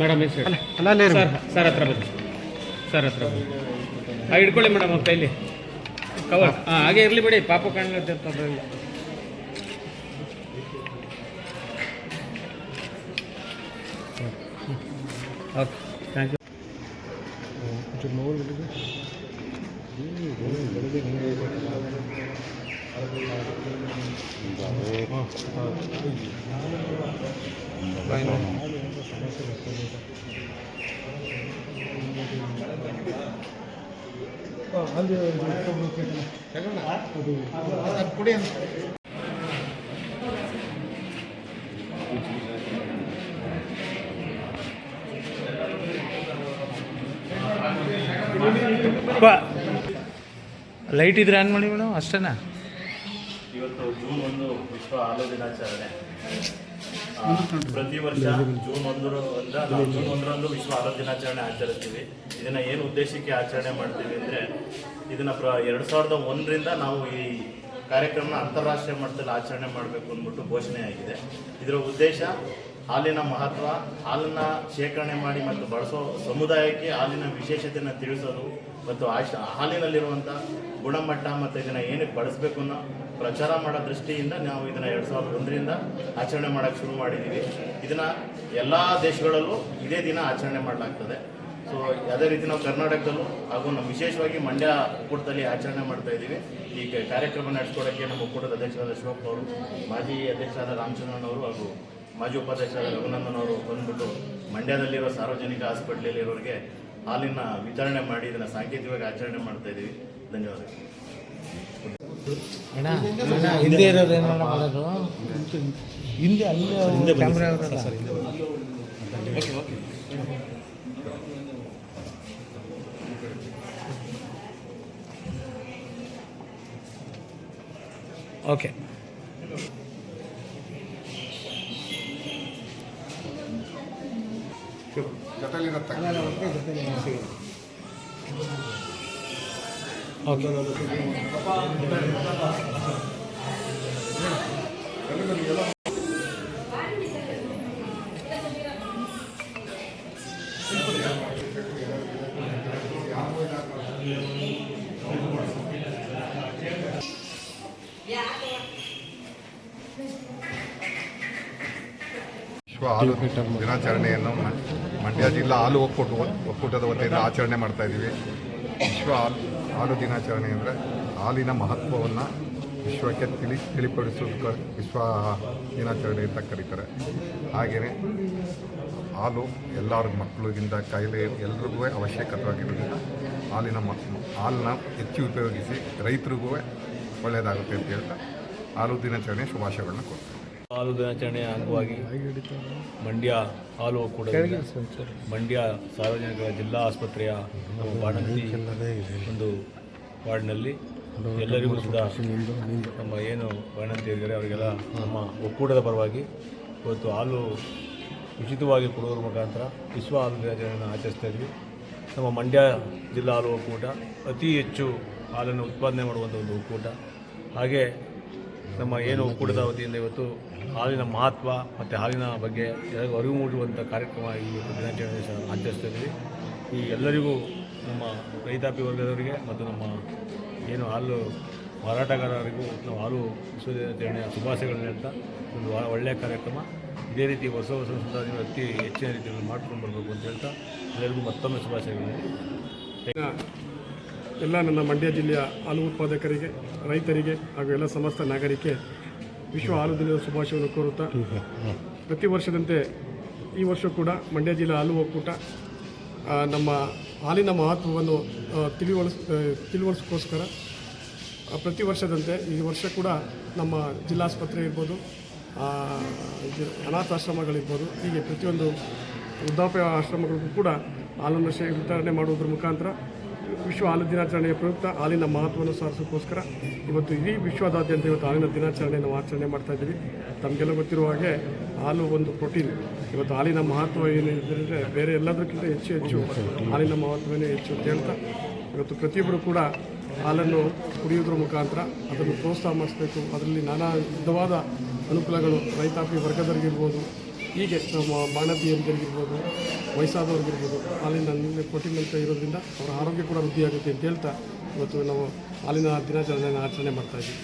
Madam ಹೆಸರು sir? Sir ಹತ್ರ ಬನ್ನಿ. ಸರ್ ಹತ್ರ ಬನ್ನಿ. ಹಾಂ ಹಿಡ್ಕೊಳ್ಳಿ ಮೇಡಮ್ ಅವ್ರ ಕೈಲಿ. ಕವರ್ ಹಾಂ ಹಾಗೆ ಇರಲಿ ಬಿಡಿ ಪಾಪ ಕಾಣುತ್ತೆ ತೊಂದರೆ ಓಕೆ ಲೈಟ್ ಇದ್ರೆ ಆನ್ ಮಾಡಿ ಮೇಡಮ್ ಅಷ್ಟೇನಾ? ಇವತ್ತು ಜೂನ್ ಒಂದು ವಿಶ್ವ ಆಲೂ ದಿನಾಚರಣೆ. ಪ್ರತಿ ವರ್ಷ ಜೂನ್ ಒಂದರ ಜೂನ್ ಒಂದರಂದು ವಿಶ್ವ ಆಲೋ ದಿನಾಚರಣೆ ಆಚರಿಸ್ತೀವಿ. ಇದನ್ನ ಏನು ಉದ್ದೇಶಕ್ಕೆ ಆಚರಣೆ ಮಾಡ್ತೀವಿ ಅಂದರೆ, ಇದನ್ನ ಪ್ರ ಎರಡು ಸಾವಿರದ ಒಂದರಿಂದ ನಾವು ಈ ಕಾರ್ಯಕ್ರಮನ ಅಂತಾರಾಷ್ಟ್ರೀಯ ಮಟ್ಟದಲ್ಲಿ ಆಚರಣೆ ಮಾಡಬೇಕು ಅಂದ್ಬಿಟ್ಟು ಘೋಷಣೆ ಆಗಿದೆ. ಇದರ ಉದ್ದೇಶ ಹಾಲಿನ ಮಹತ್ವ, ಹಾಲನ್ನ ಶೇಖರಣೆ ಮಾಡಿ ಮತ್ತು ಬಳಸೋ ಸಮುದಾಯಕ್ಕೆ ಹಾಲಿನ ವಿಶೇಷತೆಯನ್ನು ತಿಳಿಸೋದು ಮತ್ತು ಆಶ ಹಾಲಿನಲ್ಲಿರುವಂಥ ಗುಣಮಟ್ಟ ಮತ್ತು ಇದನ್ನು ಏನಕ್ಕೆ ಬಳಸಬೇಕು ಅನ್ನೋ ಪ್ರಚಾರ ಮಾಡೋ ದೃಷ್ಟಿಯಿಂದ ನಾವು ಇದನ್ನು ಎರಡು ಸಾವಿರದ ಒಂದರಿಂದ ಆಚರಣೆ ಮಾಡೋಕ್ಕೆ ಶುರು ಮಾಡಿದ್ದೀವಿ ಇದನ್ನು ಎಲ್ಲ ದೇಶಗಳಲ್ಲೂ ಇದೇ ದಿನ ಆಚರಣೆ ಮಾಡಲಾಗ್ತದೆ. ಸೊ ಅದೇ ರೀತಿ ನಾವು ಕರ್ನಾಟಕದಲ್ಲೂ ಹಾಗೂ ನಮ್ಮ ವಿಶೇಷವಾಗಿ ಮಂಡ್ಯ ಒಕ್ಕೂಟದಲ್ಲಿ ಆಚರಣೆ ಮಾಡ್ತಾ ಇದ್ದೀವಿ. ಈ ಕಾರ್ಯಕ್ರಮ ನಡೆಸ್ಕೊಡೋಕ್ಕೆ ನಮ್ಮ ಒಕ್ಕೂಟದ ಅಧ್ಯಕ್ಷರಾದ ಅಶೋಕ್ ಅವರು, ಮಾಜಿ ಅಧ್ಯಕ್ಷರಾದ ರಾಮಚಂದ್ರನ್ ಅವರು ಹಾಗೂ ಮಾಜಿ ಉಪಾಧ್ಯಕ್ಷರಾದ ರಘುನಂದನ್ ಅವರು ಬಂದ್ಬಿಟ್ಟು ಮಂಡ್ಯದಲ್ಲಿರೋ ಸಾರ್ವಜನಿಕ ಹಾಸ್ಪಿಟ್ಲಲ್ಲಿರೋರಿಗೆ ಹಾಲಿನ ವಿತರಣೆ ಮಾಡಿ, ಇದನ್ನು ಸಾಂಕೇತಿಕವಾಗಿ ಆಚರಣೆ ಮಾಡ್ತಾ ಇದ್ದೀವಿ. ಧನ್ಯವಾದಗಳು. ಹಿಂದೆ ಇರೋದು ಏನಣ್ಣ ಮಾಡೋದು? ಹಿಂದೆ ಅಲ್ಲಿ ಕ್ಯಾಮ್ರಾ ಇರೋದಲ್ಲ. ಓಕೆ ಓಕೆ ವಿಶ್ವ ಹಾಲು ದಿನಾಚರಣೆಯನ್ನು ಮಂಡ್ಯ ಜಿಲ್ಲಾ ಹಾಲು ಒಕ್ಕೂಟ ಒಕ್ಕೂಟದ ವತಿಯಿಂದ ಆಚರಣೆ ಮಾಡ್ತಾ ಇದ್ದೀವಿ. ವಿಶ್ವ ಹಾಲು ಹಾಲು ದಿನಾಚರಣೆ ಅಂದರೆ ಹಾಲಿನ ಮಹತ್ವವನ್ನು ವಿಶ್ವಕ್ಕೆ ತಿಳಿ ತಿಳಿಪಡಿಸೋದಕ್ಕೆ ವಿಶ್ವ ದಿನಾಚರಣೆ ಅಂತ ಕರೀತಾರೆ. ಹಾಗೆಯೇ ಹಾಲು ಎಲ್ಲರ ಮಕ್ಕಳಿಗಿಂತ ಕಾಯಿಲೆ ಎಲ್ರಿಗೂ ಅವಶ್ಯಕವಾಗಿರೋದ್ರಿಂದ ಹಾಲಿನ ಮ, ಹಾಲನ್ನ ಹೆಚ್ಚು ಉಪಯೋಗಿಸಿ ರೈತರಿಗೂ ಒಳ್ಳೆಯದಾಗುತ್ತೆ ಅಂತ ಹೇಳ್ತಾ ಹಾಲು ದಿನಾಚರಣೆ ಶುಭಾಶಯಗಳನ್ನ ಕೊಡ್ತೀನಿ ಹಾಲು ದಿನಾಚರಣೆಯ ಅಂಗವಾಗಿ ಮಂಡ್ಯ ಹಾಲು ಕೂಡ ಮಂಡ್ಯ ಸಾರ್ವಜನಿಕ ಜಿಲ್ಲಾ ಆಸ್ಪತ್ರೆಯ ಬಾಣಂತಿ ಒಂದು ವಾರ್ಡ್ನಲ್ಲಿ ಎಲ್ಲರಿಗೂ ಸುದ ನಮ್ಮ ಏನು ವಾಣಂತಿ ಇದ್ದಾರೆ ಅವರಿಗೆಲ್ಲ ನಮ್ಮ ಒಕ್ಕೂಟದ ಪರವಾಗಿ ಇವತ್ತು ಹಾಲು ಉಚಿತವಾಗಿ ಕೊಡುವುದರ ಮುಖಾಂತರ ವಿಶ್ವ ಹಾಲು ದಿನಾಚರಣೆಯನ್ನು ಆಚರಿಸ್ತಾ ಇದ್ವಿ. ನಮ್ಮ ಮಂಡ್ಯ ಜಿಲ್ಲಾ ಹಾಲು ಒಕ್ಕೂಟ ಅತಿ ಹೆಚ್ಚು ಹಾಲನ್ನು ಉತ್ಪಾದನೆ ಮಾಡುವಂಥ ಒಂದು ಒಕ್ಕೂಟ. ಹಾಗೆ ನಮ್ಮ ಏನು ಒಕ್ಕೂಟದ ವತಿಯಿಂದ ಇವತ್ತು ಹಾಲಿನ ಮಹತ್ವ ಮತ್ತು ಹಾಲಿನ ಬಗ್ಗೆ ಎಲ್ಲರಿಗೂ ಅರಿವು ಮೂಡುವಂಥ ಕಾರ್ಯಕ್ರಮ ಈ ದಿನಾಚರಣೆ ಆಚರಿಸ್ತಾ ಇದ್ದೀವಿ ಈ ಎಲ್ಲರಿಗೂ ನಮ್ಮ ರೈತಾಪಿ ವರ್ಗದವರಿಗೆ ಮತ್ತು ನಮ್ಮ ಏನು ಹಾಲು ಮಾರಾಟಗಾರರಿಗೂ ನಾವು ಹಾಲು ದಿನಾಚರಣೆಯ ಶುಭಾಶಯಗಳನ್ನ ಹೇಳ್ತಾ ಒಂದು ಒಳ್ಳೆಯ ಕಾರ್ಯಕ್ರಮ. ಇದೇ ರೀತಿ ಹೊಸ ಹೊಸ ಸಂಶೋಧನೆ ಅತಿ ಹೆಚ್ಚಿನ ರೀತಿಯಲ್ಲಿ ಮಾಡ್ಕೊಂಡು ಬರಬೇಕು ಅಂತ ಹೇಳ್ತಾ ಎಲ್ಲರಿಗೂ ಮತ್ತೊಮ್ಮೆ ಶುಭಾಶಯಗಳನ್ನ ಎಲ್ಲ ನನ್ನ ಮಂಡ್ಯ ಜಿಲ್ಲೆಯ ಹಾಲು ಉತ್ಪಾದಕರಿಗೆ, ರೈತರಿಗೆ ಹಾಗೂ ಎಲ್ಲ ಸಮಸ್ತ ನಾಗರಿಕೆ ವಿಶ್ವ ಹಾಲು ದಿನದ ಶುಭಾಶಯವನ್ನು ಕೋರುತ್ತಾ, ಪ್ರತಿ ವರ್ಷದಂತೆ ಈ ವರ್ಷ ಕೂಡ ಮಂಡ್ಯ ಜಿಲ್ಲೆ ಹಾಲು ಒಕ್ಕೂಟ ನಮ್ಮ ಹಾಲಿನ ಮಹತ್ವವನ್ನು ತಿಳಿವಳಿಸ್ ತಿಳಿವಳಿಸ್ಕೋಸ್ಕರ ಪ್ರತಿ ವರ್ಷದಂತೆ ಈ ವರ್ಷ ಕೂಡ ನಮ್ಮ ಜಿಲ್ಲಾಸ್ಪತ್ರೆ ಇರ್ಬೋದು ಅನಾಥಾಶ್ರಮಗಳಿರ್ಬೋದು, ಹೀಗೆ ಪ್ರತಿಯೊಂದು ವೃದ್ಧಾಪ್ಯ ಆಶ್ರಮಗಳಿಗೂ ಕೂಡ ಹಾಲನ್ನು ಶೇ, ವಿತರಣೆ ಮಾಡುವುದರ ಮುಖಾಂತರ ವಿಶ್ವ ಹಾಲು ದಿನಾಚರಣೆಯ ಪ್ರಯುಕ್ತ ಹಾಲಿನ ಮಹತ್ವವನ್ನು ಸಾರಿಸೋಕ್ಕೋಸ್ಕರ ಇವತ್ತು ಇಡೀ ವಿಶ್ವದಾದ್ಯಂತ ಇವತ್ತು ಹಾಲಿನ ದಿನಾಚರಣೆಯನ್ನು ಆಚರಣೆ ಮಾಡ್ತಾ ಇದ್ದೀವಿ. ತಮಗೆಲ್ಲ ಗೊತ್ತಿರುವ ಹಾಗೆ ಹಾಲು ಒಂದು ಪ್ರೋಟೀನ್. ಇವತ್ತು ಹಾಲಿನ ಮಹತ್ವ ಏನಿದೆ ಬೇರೆ ಎಲ್ಲದಕ್ಕಿಂತ ಹೆಚ್ಚು ಹೆಚ್ಚು ಹಾಲಿನ ಮಹತ್ವವೇ ಹೆಚ್ಚು ಅಂತ ಹೇಳ್ತಾ, ಇವತ್ತು ಪ್ರತಿಯೊಬ್ಬರು ಕೂಡ ಹಾಲನ್ನು ಕುಡಿಯೋದ್ರ ಮುಖಾಂತರ ಅದನ್ನು ಪ್ರೋತ್ಸಾಹ ಮಾಡಿಸ್ಬೇಕು ಅದರಲ್ಲಿ ನಾನಾ ವಿಧವಾದ ಅನುಕೂಲಗಳು ರೈತಾಪಿ ವರ್ಗದವರಿಗಿರ್ಬೋದು ಹೀಗೆ ನಮ್ಮ ಬಾಣತಿಯರಿಗಿರ್ಬೋದು ವಯಸ್ಸಾದವ್ರಿಗಿರ್ಬೋದು, ಹಾಲಿನ ಪ್ರೋಟೀನ್ ಅಂತ ಇರೋದ್ರಿಂದ ಅವರ ಆರೋಗ್ಯ ಕೂಡ ವೃದ್ಧಿಯಾಗುತ್ತೆ ಅಂತ ಹೇಳ್ತಾ ಇವತ್ತು ನಾವು ಹಾಲಿನ ದಿನಾಚರಣೆಯನ್ನು ಆಚರಣೆ ಮಾಡ್ತಾ ಇದ್ದೀವಿ.